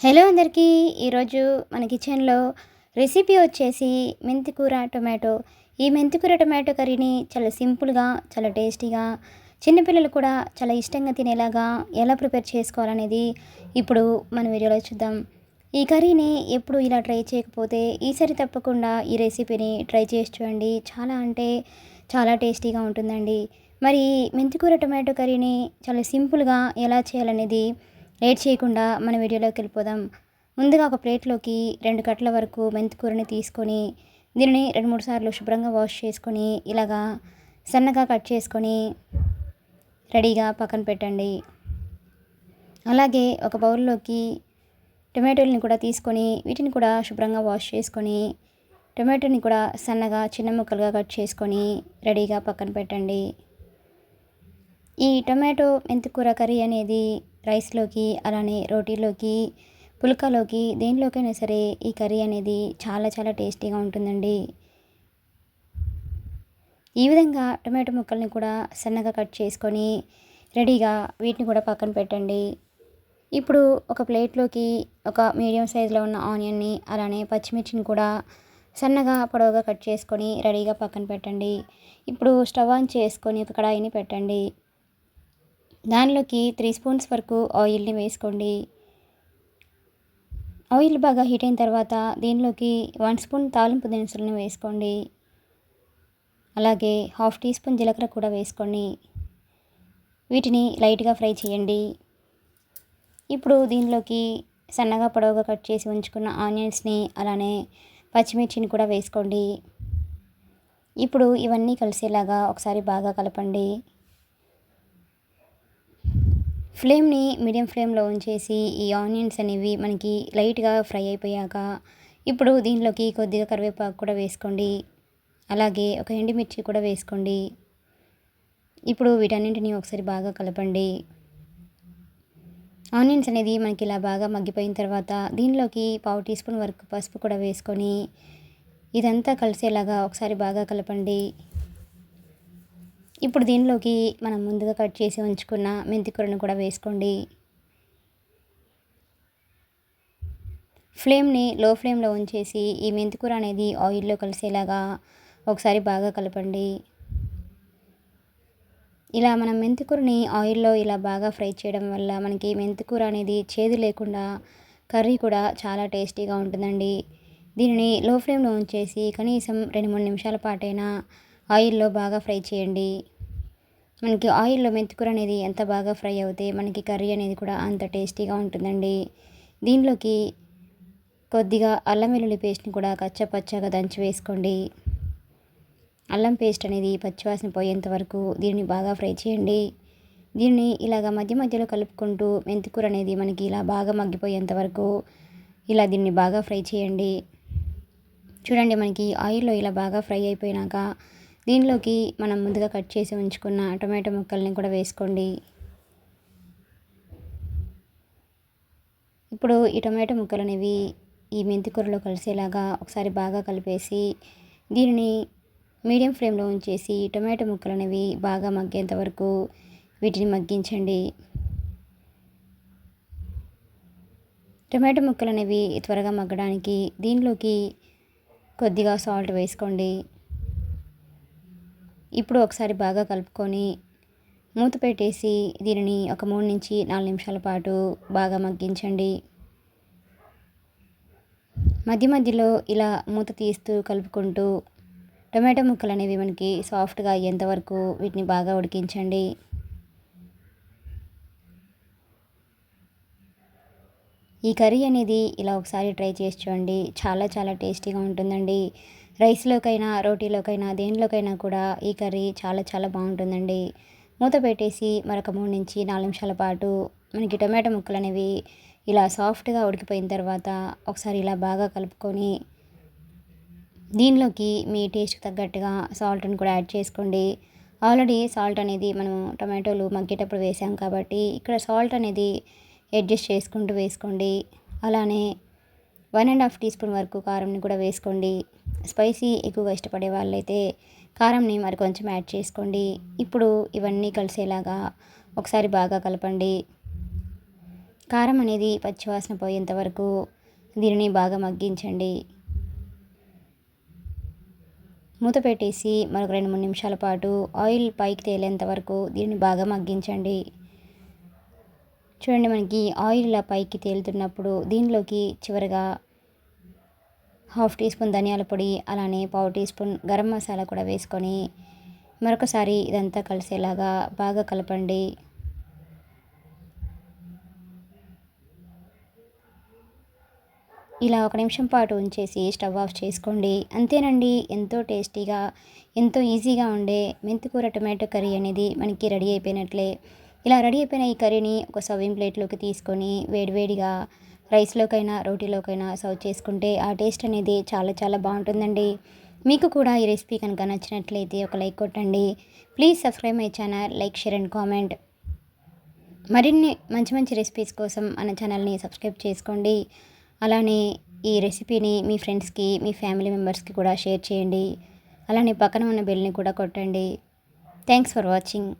Hello అందరికీ. ఈరోజు మన కిచెన్లో రెసిపీ వచ్చేసి మెంతికూర టొమాటో. ఈ మెంతికూర టొమాటో కర్రీని చాలా సింపుల్గా చాలా టేస్టీగా చిన్నపిల్లలు కూడా చాలా ఇష్టంగా తినేలాగా ఎలా ప్రిపేర్ చేసుకోవాలనేది ఇప్పుడు మన వీడియోలో చూద్దాం. ఈ కర్రీని ఎప్పుడు ఇలా ట్రై చేయకపోతే ఈసారి తప్పకుండా ఈ రెసిపీని ట్రై చేసి చూడండి. చాలా అంటే చాలా టేస్టీగా ఉంటుందండి. మరి మెంతికూర టొమాటో కర్రీని చాలా సింపుల్గా ఎలా చేయాలనేది లేట్ చేయకుండా మన వీడియోలోకి వెళ్ళిపోదాం. ముందుగా ఒక ప్లేట్లోకి రెండు కట్టల వరకు మెంతికూరని తీసుకొని దీనిని రెండు మూడు సార్లు శుభ్రంగా వాష్ చేసుకొని ఇలాగా సన్నగా కట్ చేసుకొని రెడీగా పక్కన పెట్టండి. అలాగే ఒక బౌల్లోకి టొమాటోల్ని కూడా తీసుకొని వీటిని కూడా శుభ్రంగా వాష్ చేసుకొని టొమాటోని కూడా సన్నగా చిన్న ముక్కలుగా కట్ చేసుకొని రెడీగా పక్కన పెట్టండి. ఈ టొమాటో మెంతికూర కర్రీ అనేది రైస్లోకి అలానే రోటీలోకి పుల్కాలోకి దేనిలోకైనా సరే ఈ కర్రీ అనేది చాలా చాలా టేస్టీగా ఉంటుందండి. ఈ విధంగా టొమాటో ముక్కల్ని కూడా సన్నగా కట్ చేసుకొని రెడీగా వీటిని కూడా పక్కన పెట్టండి. ఇప్పుడు ఒక ప్లేట్లోకి ఒక మీడియం సైజులో ఉన్న ఆనియన్ని అలానే పచ్చిమిర్చిని కూడా సన్నగా పొడవుగా కట్ చేసుకొని రెడీగా పక్కన పెట్టండి. ఇప్పుడు స్టవ్ ఆన్ చేసుకొని ఒక కడాయిని పెట్టండి. దానిలోకి త్రీ స్పూన్స్ వరకు ఆయిల్ని వేసుకోండి. ఆయిల్ బాగా హీట్ అయిన తర్వాత దీనిలోకి వన్ స్పూన్ తాలింపు దినుసులను వేసుకోండి. అలాగే హాఫ్ టీ స్పూన్ జీలకర్ర కూడా వేసుకోండి. వీటిని లైట్గా ఫ్రై చేయండి. ఇప్పుడు దీనిలోకి సన్నగా పొడవుగా కట్ చేసి ఉంచుకున్న ఆనియన్స్ని అలానే పచ్చిమిర్చిని కూడా వేసుకోండి. ఇప్పుడు ఇవన్నీ కలిసేలాగా ఒకసారి బాగా కలపండి. ఫ్లేమ్ని మీడియం ఫ్లేమ్లో ఉంచేసి ఈ ఆనియన్స్ అనేవి మనకి లైట్గా ఫ్రై అయిపోయాక ఇప్పుడు దీనిలోకి కొద్దిగా కరివేపాకు కూడా వేసుకోండి. అలాగే ఒక ఎండుమిర్చి కూడా వేసుకోండి. ఇప్పుడు వీటన్నింటినీ ఒకసారి బాగా కలపండి. ఆనియన్స్ అనేది మనకి ఇలా బాగా మగ్గిపోయిన తర్వాత దీనిలోకి పావు టీ స్పూన్ వరకు పసుపు కూడా వేసుకొని ఇదంతా కలిసేలాగా ఒకసారి బాగా కలపండి. ఇప్పుడు దీనిలోకి మనం ముందుగా కట్ చేసి ఉంచుకున్న మెంతికూరను కూడా వేసుకోండి. ఫ్లేమ్ని లో ఫ్లేమ్లో ఉంచేసి ఈ మెంతికూర అనేది ఆయిల్లో కలిసేలాగా ఒకసారి బాగా కలపండి. ఇలా మనం మెంతికూరని ఆయిల్లో ఇలా బాగా ఫ్రై చేయడం వల్ల మనకి మెంతికూర అనేది చేదు లేకుండా కర్రీ కూడా చాలా టేస్టీగా ఉంటుందండి. దీనిని లో ఫ్లేమ్లో ఉంచేసి కనీసం రెండు మూడు నిమిషాల పాటైనా ఆయిల్లో బాగా ఫ్రై చేయండి. మనకి ఆయిల్లో మెంతికూర అనేది ఎంత బాగా ఫ్రై అవుతే మనకి కర్రీ అనేది కూడా అంత టేస్టీగా ఉంటుందండి. దీనిలోకి కొద్దిగా అల్లం వెల్లుల్లి పేస్ట్ని కూడా కచ్చపచ్చగా దంచి వేసుకోండి. అల్లం పేస్ట్ అనేది పచ్చివాసన పోయేంత వరకు దీన్ని బాగా ఫ్రై చేయండి. దీన్ని ఇలాగ మధ్య మధ్యలో కలుపుకుంటూ మెంతికూర అనేది మనకి ఇలా బాగా మగ్గిపోయేంత వరకు ఇలా దీన్ని బాగా ఫ్రై చేయండి. చూడండి మనకి ఆయిల్లో ఇలా బాగా ఫ్రై అయిపోయినాక దీనిలోకి మనం ముందుగా కట్ చేసి ఉంచుకున్న టొమాటో ముక్కల్ని కూడా వేసుకోండి. ఇప్పుడు ఈ టొమాటో ముక్కలు అనేవి ఈ మెంతికూరలో కలిసేలాగా ఒకసారి బాగా కలిపేసి దీనిని మీడియం ఫ్లేమ్లో ఉంచేసి టొమాటో ముక్కలు అనేవి బాగా మగ్గేంత వరకు వీటిని మగ్గించండి. టొమాటో ముక్కలు అనేవి త్వరగా మగ్గడానికి దీనిలోకి కొద్దిగా సాల్ట్ వేసుకోండి. ఇప్పుడు ఒకసారి బాగా కలుపుకొని మూత పెట్టేసి దీనిని ఒక మూడు నుంచి నాలుగు నిమిషాల పాటు బాగా మగ్గించండి. మధ్య మధ్యలో ఇలా మూత తీస్తూ కలుపుకుంటూ టొమాటో ముక్కలు అనేవి మనకి సాఫ్ట్గా అయ్యేంత వరకు వీటిని బాగా ఉడికించండి. ఈ కర్రీ అనేది ఇలా ఒకసారి ట్రై చేసి చూడండి. చాలా చాలా టేస్టీగా ఉంటుందండి. రైస్లోకైనా రోటీలోకైనా దేనిలోకైనా కూడా ఈ కర్రీ చాలా చాలా బాగుంటుందండి. మూత పెట్టేసి మరొక మూడు నుంచి నాలుగు నిమిషాల పాటు మనకి టొమాటో ముక్కలు అనేవి ఇలా సాఫ్ట్గా ఉడికిపోయిన తర్వాత ఒకసారి ఇలా బాగా కలుపుకొని దీనిలోకి మీ టేస్ట్ తగ్గట్టుగా సాల్ట్ని కూడా యాడ్ చేసుకోండి. ఆల్రెడీ సాల్ట్ అనేది మనం టొమాటోలు మగ్గేటప్పుడు వేసాం కాబట్టి ఇక్కడ సాల్ట్ అనేది అడ్జస్ట్ చేసుకుంటూ వేసుకోండి. అలానే one and half teaspoon వరకు కారంని కూడా వేసుకోండి. స్పైసీ ఎక్కువగా ఇష్టపడే వాళ్ళైతే కారంని మరి కొంచెం యాడ్ చేసుకోండి. ఇప్పుడు ఇవన్నీ కలిసేలాగా ఒకసారి బాగా కలపండి. కారం అనేది పచ్చివాసన పోయేంత వరకు దీనిని బాగా మగ్గించండి. మూత పెట్టేసి మరొక రెండు మూడు నిమిషాల పాటు ఆయిల్ పైకి తేలేంత వరకు దీన్ని బాగా మగ్గించండి. చూడండి మనకి ఆయిల్ ఇలా పైకి తేలుతున్నప్పుడు దీనిలోకి చివరిగా హాఫ్ టీ స్పూన్ ధనియాల పొడి అలానే పావు టీ స్పూన్ గరం మసాలా కూడా వేసుకొని మరొకసారి ఇదంతా కలిసేలాగా బాగా కలపండి. ఇలా ఒక నిమిషం పాటు ఉంచేసి స్టవ్ ఆఫ్ చేసుకోండి. అంతేనండి ఎంతో టేస్టీగా ఎంతో ఈజీగా ఉండే మెంతికూర టొమాటో కర్రీ అనేది మనకి రెడీ అయిపోయినట్లే. ఇలా రెడీ అయిపోయిన ఈ కర్రీని ఒక సర్వింగ్ ప్లేట్లోకి తీసుకొని వేడివేడిగా రైస్లోకైనా రోటీలోకైనా సర్వ్ చేసుకుంటే ఆ టేస్ట్ అనేది చాలా చాలా బాగుంటుందండి. మీకు కూడా ఈ రెసిపీ కనుక నచ్చినట్లయితే ఒక లైక్ కొట్టండి. Please subscribe my channel like share and comment. మరిన్ని మంచి మంచి రెసిపీస్ కోసం మన ఛానల్ని సబ్స్క్రైబ్ చేసుకోండి. అలానే ఈ రెసిపీని మీ ఫ్రెండ్స్కి మీ ఫ్యామిలీ మెంబర్స్కి కూడా షేర్ చేయండి. అలానే పక్కన ఉన్న బెల్ని కూడా కొట్టండి. Thanks for watching.